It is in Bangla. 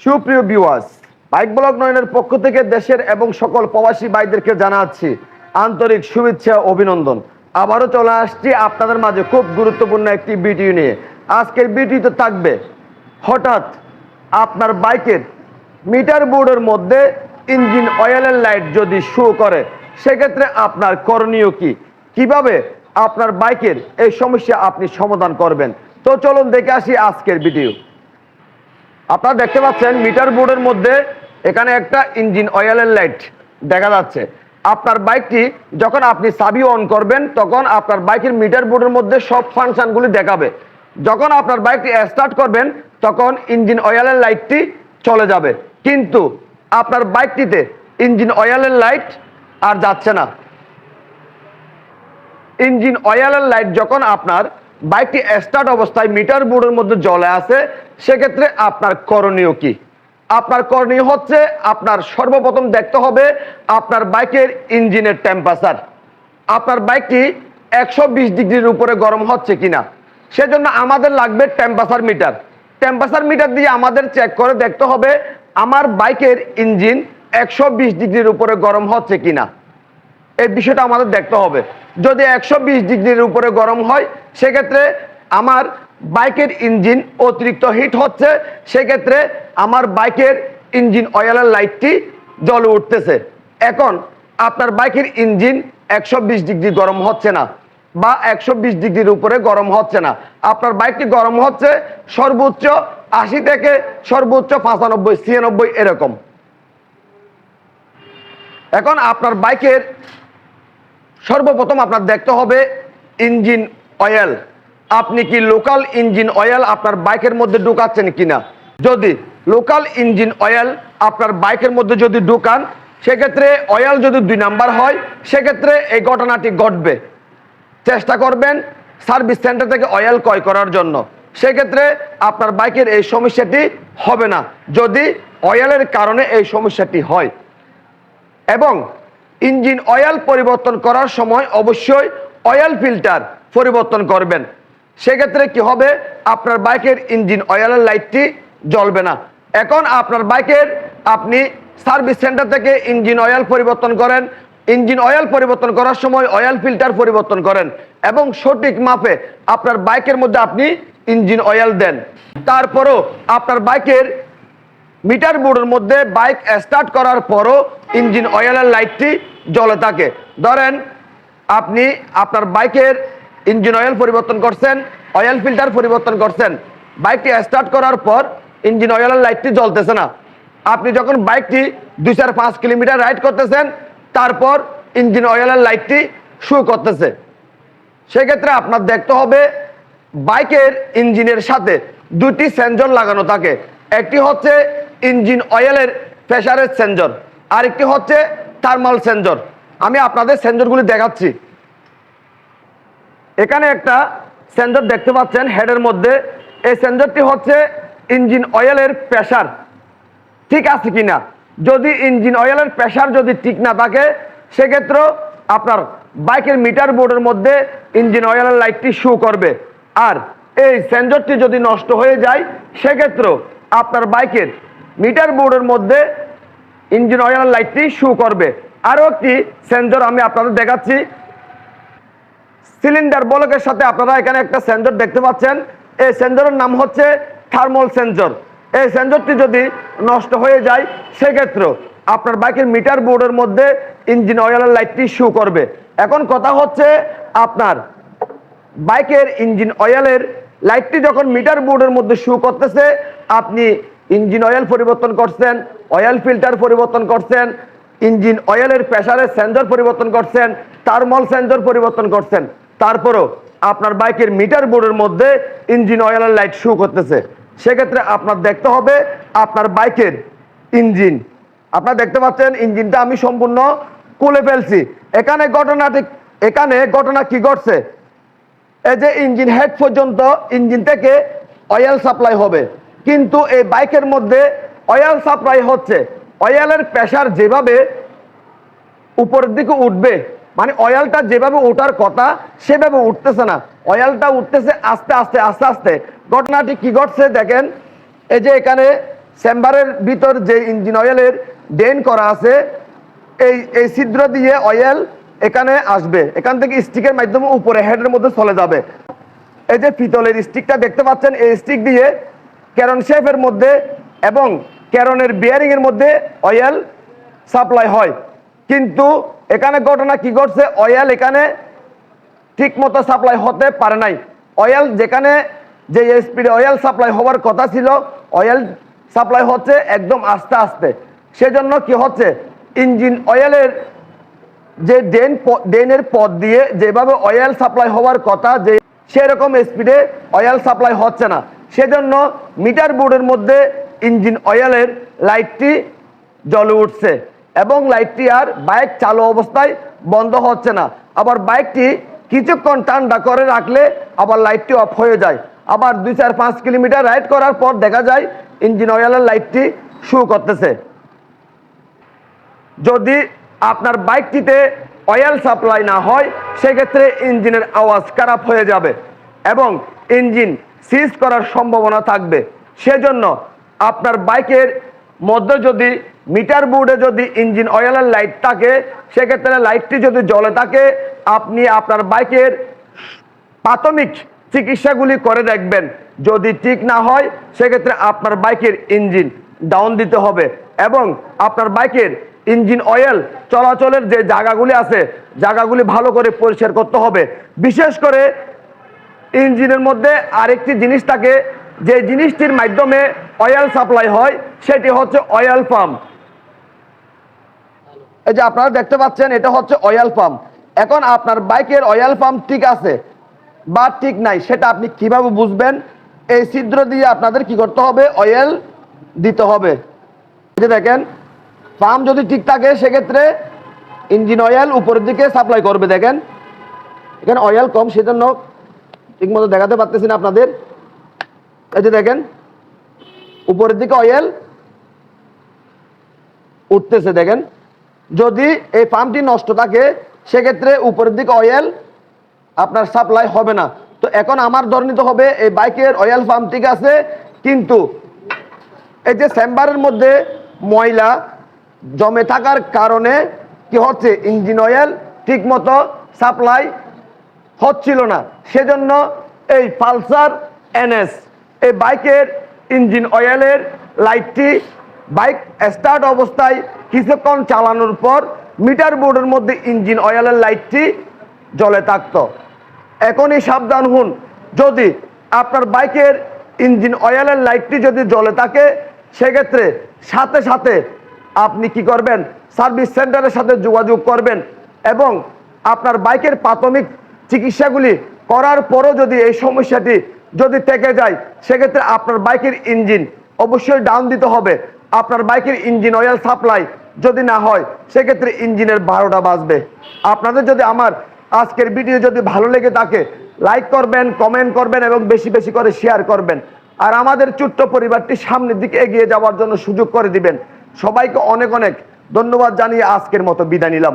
সুপ্রিয় বিওয়াস বাইক ব্লগ নয়নের পক্ষ থেকে দেশের এবং সকল প্রবাসী ভাইদেরকে জানাচ্ছি আন্তরিক শুভেচ্ছা অভিনন্দন। আবারও চলে আসছি আপনাদের মাঝে খুব গুরুত্বপূর্ণ একটি ভিডিও নিয়ে। আজকের ভিডিওতে থাকবে, হঠাৎ আপনার বাইকের মিটার বোর্ডের মধ্যে ইঞ্জিন অয়েলের লাইট যদি শো করে, সেক্ষেত্রে আপনার করণীয় কি? কীভাবে আপনার বাইকের এই সমস্যা আপনি সমাধান করবেন? তো চলুন দেখে আসি আজকের ভিডিও আপনারা দেখতে পাচ্ছেন মিটার বোর্ডের মধ্যে এখানে একটা ইঞ্জিন অয়েলের লাইট দেখা যাচ্ছে। আপনার বাইকটি যখন আপনি চাবি অন করবেন, তখন আপনার বাইকের মিটার বোর্ডের মধ্যে সব ফাংশনগুলি দেখাবে। যখন আপনার বাইকটি স্টার্ট করবেন, তখন ইঞ্জিন অয়েলের লাইটটি চলে যাবে। কিন্তু আপনার বাইকটিতে ইঞ্জিন অয়েলের লাইট আর যাচ্ছে না। ইঞ্জিন অয়েলের লাইট যখন আপনার বাইকটি স্টার্ট অবস্থায় মিটার বোর্ডের মধ্যে জলে আছে, সেক্ষেত্রে আপনার করণীয় কি? আপনার করণীয় হচ্ছে আপনার সর্বপ্রথম দেখতে হবে আপনার বাইকের ইঞ্জিনের টেম্পারেচার। আপনার বাইকটি একশো বিশ ডিগ্রির উপরে গরম হচ্ছে কিনা? সেজন্য আমাদের লাগবে টেম্পারেচার মিটার। টেম্পারেচার মিটার দিয়ে আমাদের চেক করে দেখতে হবে আমার বাইকের ইঞ্জিন একশো বিশ ডিগ্রির উপরে গরম হচ্ছে কিনা। এই বিষয়টা আমাদের দেখতে হবে। যদি একশো বিশ ডিগ্রির উপরে গরম হয়, সেক্ষেত্রে আমার বাইকের ইঞ্জিন অতিরিক্ত হিট হচ্ছে, সেক্ষেত্রে আমার বাইকের ইঞ্জিন অয়েলের লাইটটি জ্বলে উঠতেছে। এখন আপনার বাইকের ইঞ্জিন একশো বিশ ডিগ্রি গরম হচ্ছে না বা একশো বিশ ডিগ্রির উপরে গরম হচ্ছে না। আপনার বাইকটি গরম হচ্ছে, সর্বোচ্চ আশি থেকে সর্বোচ্চ পাঁচানব্বই, ছিয়ানব্বই এরকম। এখন আপনার বাইকের সর্বপ্রথম আপনার দেখতে হবে ইঞ্জিন অয়েল। আপনি কি লোকাল ইঞ্জিন অয়েল আপনার বাইকের মধ্যে ঢুকাচ্ছেন কিনা? যদি লোকাল ইঞ্জিন অয়েল আপনার বাইকের মধ্যে যদি ঢুকান, সেক্ষেত্রে অয়েল যদি দুই নাম্বার হয়, সেক্ষেত্রে এই ঘটনাটি ঘটবে। চেষ্টা করবেন সার্ভিস সেন্টার থেকে অয়েল ক্রয় করার জন্য। সেক্ষেত্রে আপনার বাইকের এই সমস্যাটি হবে না। যদি অয়েলের কারণে এই সমস্যাটি হয়। এবং ইঞ্জিন অয়েল পরিবর্তন করার সময় অবশ্যই অয়েল ফিল্টার পরিবর্তন করবেন। সেক্ষেত্রে কি হবে? আপনার বাইকের ইঞ্জিন অয়েলের লাইটটি জ্বলবে না। এখন আপনার বাইকের আপনি সার্ভিস সেন্টার থেকে ইঞ্জিন অয়েল পরিবর্তন করেন। ইঞ্জিন অয়েল পরিবর্তন করার সময় অয়েল ফিল্টার পরিবর্তন করেন এবং সঠিক মাপে আপনার বাইকের মধ্যে আপনি ইঞ্জিন অয়েল দেন। তারপরও আপনার বাইকের মিটার বোর্ডের মধ্যে বাইক স্টার্ট করার পরও ইঞ্জিন অয়েলের লাইটটি জ্বলে থাকে। ধরেন, আপনি আপনার বাইকের ইঞ্জিন অয়েল পরিবর্তন করছেন, অয়েল ফিল্টার পরিবর্তন করছেন। বাইকটি স্টার্ট করার পর ইঞ্জিন অয়েলের লাইটটি জ্বলতেছে না। আপনি যখন বাইকটি দুই চার পাঁচ কিলোমিটার রাইড করতেছেন, তারপর ইঞ্জিন অয়েলের লাইটটি শু করতেছে। সেক্ষেত্রে আপনার দেখতে হবে, বাইকের ইঞ্জিনের সাথে দুটি সেন্সর লাগানো থাকে। একটি হচ্ছে ইঞ্জিন অয়েলের প্রেসারের সেন্সর আরেকটি হচ্ছে থার্মাল সেন্সর আমি আপনাদের সেন্সরগুলি দেখাচ্ছি। এখানে একটা সেন্সর দেখতে পাচ্ছেন হেডের মধ্যে। এই সেন্সরটি হচ্ছে ইঞ্জিন অয়েলের প্রেসার ঠিক আছে কিনা? যদি ইঞ্জিন অয়েলের প্রেসার যদি ঠিক না থাকে সেক্ষেত্রে আপনার বাইকের মিটার বোর্ডের মধ্যে ইঞ্জিন অয়েলের লাইটটি শো করবে। আর এই সেন্সরটি যদি নষ্ট হয়ে যায়, সেক্ষেত্রেও আপনার বাইকের মিটার বোর্ডের মধ্যে ইঞ্জিন অয়েল লাইটটি শো করবে। আরও একটি সেন্সর আমি আপনাদের দেখাচ্ছি। সিলিন্ডার বলকের সাথে আপনারা এখানে একটা সেন্সর দেখতে পাচ্ছেন। এই সেন্সরের নাম হচ্ছে থার্মাল সেন্সর এই সেন্সরটি যদি নষ্ট হয়ে যায় সেক্ষেত্রে আপনার বাইকের মিটার বোর্ডের মধ্যে ইঞ্জিন অয়েলের লাইটটি শো করবে। এখন কথা হচ্ছে আপনার বাইকের ইঞ্জিন অয়েলের লাইটটি যখন মিটার বোর্ডের মধ্যে শো করতেছে, আপনি ইঞ্জিন অয়েল পরিবর্তন করছেন অয়েল ফিল্টার পরিবর্তন করছেন, ইঞ্জিন অয়েলের প্রেশারের সেন্সর পরিবর্তন করছেন থার্মাল সেন্সর পরিবর্তন করছেন। তারপরও আপনার বাইকের মিটার বোর্ডের মধ্যে ইঞ্জিন অয়েলের লাইট শো করতেছে। সেক্ষেত্রে আপনার দেখতে হবে, আপনার বাইকের ইঞ্জিন, আপনারা দেখতে পাচ্ছেন ইঞ্জিনটা আমি সম্পূর্ণ খুলে ফেলছি। এখানে ঘটনাটি এখানে ঘটনা কি ঘটছে? এই যে ইঞ্জিন হেড পর্যন্ত ইঞ্জিন থেকে অয়েল সাপ্লাই হবে। কিন্তু এই বাইকের মধ্যে অয়েল সাপ্লাই হচ্ছে। অয়েলের প্রেশার যেভাবে উপরের দিকে উঠবে মানে অয়েলটা যেভাবে ওঠার কথা সেভাবে উঠতেছে না। অয়েলটা উঠতেছে আস্তে আস্তে আস্তে আস্তে। ঘটনাটি কি ঘটছে দেখেন, এই যে এখানে চেম্বারের ভিতর যে ইঞ্জিন অয়েলের ড্রেন করা আছে, এই এই ছিদ্র দিয়ে অয়েল এখানে আসবে। এখান থেকে স্টিকের মাধ্যমে উপরে হেডের মধ্যে চলে যাবে। এই যে পিতলের স্টিকটা দেখতে পাচ্ছেন, এই স্টিক দিয়ে ক্যারন শেফের মধ্যে এবং ক্যারনের বিয়ারিং এর মধ্যে অয়েল সাপ্লাই হয়। কিন্তু এখানে ঘটনা কি ঘটছে? অয়েল এখানে ঠিক মতো সাপ্লাই হতে পারে নাই। অয়েল যেখানে যে স্পিডে অয়েল সাপ্লাই হওয়ার কথা ছিল অয়েল সাপ্লাই হচ্ছে একদম আস্তে আস্তে। সেজন্য কি হচ্ছে? ইঞ্জিন অয়েলের যে ড্রেন ড্রেনের পথ দিয়ে যেভাবে অয়েল সাপ্লাই হওয়ার কথা, যে সেরকম স্পিডে অয়েল সাপ্লাই হচ্ছে না। সেজন্য মিটার বোর্ডের মধ্যে ইঞ্জিন অয়েলের লাইটটি জ্বলে উঠছে এবং লাইটটি আর বাইক চালু অবস্থায় বন্ধ হচ্ছে না। আবার বাইকটি কিছুক্ষণ ঠান্ডা করে রাখলে আবার লাইটটি অফ হয়ে যায়। আবার দুই চার পাঁচ কিলোমিটার রাইড করার পর দেখা যায় ইঞ্জিন অয়েলের লাইটটি শু করতেছে। যদি আপনার বাইকটিতে অয়েল সাপ্লাই না হয়, সেক্ষেত্রে ইঞ্জিনের আওয়াজ খারাপ হয়ে যাবে এবং ইঞ্জিন সিজ করার সম্ভাবনা থাকবে। সেজন্য আপনার বাইকের মধ্যে যদি মিটার বোর্ডে যদি ইঞ্জিন অয়েলের লাইট থাকে, সেক্ষেত্রে লাইটটি যদি জ্বলে থাকে, আপনি আপনার বাইকের প্রাথমিক চিকিৎসাগুলি করে দেখবেন। যদি ঠিক না হয়, সেক্ষেত্রে আপনার বাইকের ইঞ্জিন ডাউন দিতে হবে এবং আপনার বাইকের ইঞ্জিন অয়েল চলাচলের যে জায়গাগুলি আছে, জায়গাগুলি ভালো করে পরিষ্কার করতে হবে। বিশেষ করে ইঞ্জিনের মধ্যে আরেকটি জিনিস থাকে, যে জিনিসটির মাধ্যমে অয়েল সাপ্লাই হয়, সেটি হচ্ছে অয়েল পাম্প এই যে আপনারা দেখতে পাচ্ছেন, এটা হচ্ছে অয়েল পাম্প এখন আপনার বাইকের অয়েল পাম্প ঠিক আছে, বা ঠিক নাই, সেটা আপনি কীভাবে বুঝবেন? এই ছিদ্র দিয়ে আপনাদের কি করতে হবে? অয়েল দিতে হবে। যে দেখেন পাম্প যদি ঠিক থাকে, সেক্ষেত্রে ইঞ্জিন অয়েল উপরের দিকে সাপ্লাই করবে, দেখেন। এখানে অয়েল কম, সেজন্য ঠিক মতো দেখাতে পারতেছি না আপনাদের। এই যে দেখেন, উপরের দিকে অয়েল উঠতেছে, দেখেন। যদি এই পাম্পটি নষ্ট থাকে, সেক্ষেত্রে উপরের দিকে অয়েল আপনার সাপ্লাই হবে না। তো এখন আমার ধরে হবে, এই বাইকের অয়েল পাম্প ঠিক আছে, কিন্তু এই যে চেম্বারের মধ্যে ময়লা জমে থাকার কারণে কি হচ্ছে? ইঞ্জিন অয়েল ঠিক মতো সাপ্লাই হচ্ছিল না। সেজন্য এই পালসার এনএস, এই বাইকের ইঞ্জিন অয়েলের লাইটটি বাইক স্টার্ট অবস্থায় কিছুক্ষণ চালানোর পর মিটার বোর্ডের মধ্যে ইঞ্জিন অয়েলের লাইটটি জ্বলে থাকতো। এখনই সাবধান হন। যদি আপনার বাইকের ইঞ্জিন অয়েলের লাইটটি যদি জ্বলে থাকে, সেক্ষেত্রে সাথে সাথে আপনি কি করবেন? সার্ভিস সেন্টারের সাথে যোগাযোগ করবেন এবং আপনার বাইকের প্রাথমিক চিকিৎসাগুলি করার পরও যদি এই সমস্যাটি যদি থেকে যায়, সেক্ষেত্রে আপনার বাইকের ইঞ্জিন অবশ্যই ডাউন দিতে হবে। আপনার বাইকের ইঞ্জিন অয়েল সাপ্লাই যদি না হয়, সেক্ষেত্রে ইঞ্জিনের বারোটা বাজবে। আপনাদের যদি আমার আজকের ভিডিও যদি ভালো লেগে থাকে লাইক করবেন কমেন্ট করবেন এবং বেশি বেশি করে শেয়ার করবেন। আর আমাদের ছোট্ট পরিবারটি সামনের দিকে এগিয়ে যাওয়ার জন্য সুযোগ করে দিবেন। সবাইকে অনেক অনেক ধন্যবাদ জানিয়ে আজকের মতো বিদায় নিলাম।